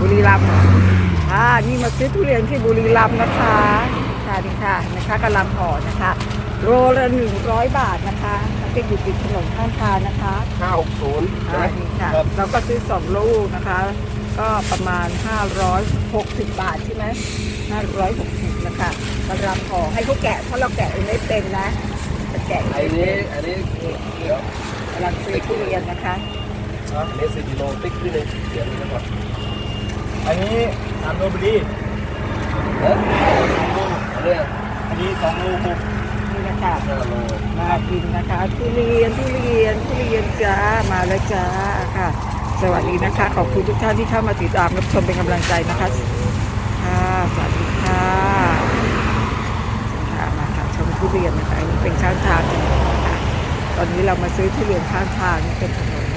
บุรีรัมย์เหรออ่านี่มาซื้อทุเรียนที่บุรีรัมย์นะคะค่ะนี่ค่ะนะคะกำลังห่อนะคะ โลละหนึ่งร้อยบาทนะคะแล้วก็อยู่ติดถนนข้างทางนะคะห้าหกศูนย์ใช่อ่าไหมนี่ค่ะครับเราก็ซื้อสองลูกนะคะ ก็ประมาณ560บาทใช่ไหม560นะคะกำลังห่อให้เขาแกะเพราะเราแกะเองไม่เป็นนะจะแกะไอ้นี้อันนี้เดี๋ยวกำลังซื้อทุเรียนนะคะอันนี้สิบกิโลติ๊กขึ้นเลยเดี๋ยวนี้นะครับ อันนี้สามโลบุรีเอ๊ะอันนี้อันนี้สองโลหกนี่นะคะห้าโลมากินนะคะทุเรียนทุเรียนทุเรียนจ้ามาแล้วจ้าค่ะ สวัสดีนะคะ ขอบคุณทุกท่านที่เข้ามาติดตามรับชมเป็นกำลังใจนะคะค่ะสวัสดีค่ะค่ะมาค่ะชมทุเรียนนะคะนี่เป็นข้างทางถนนนะคะตอนนี้เรามาซื้อทุเรียนข้างทางนี่เป็นถนน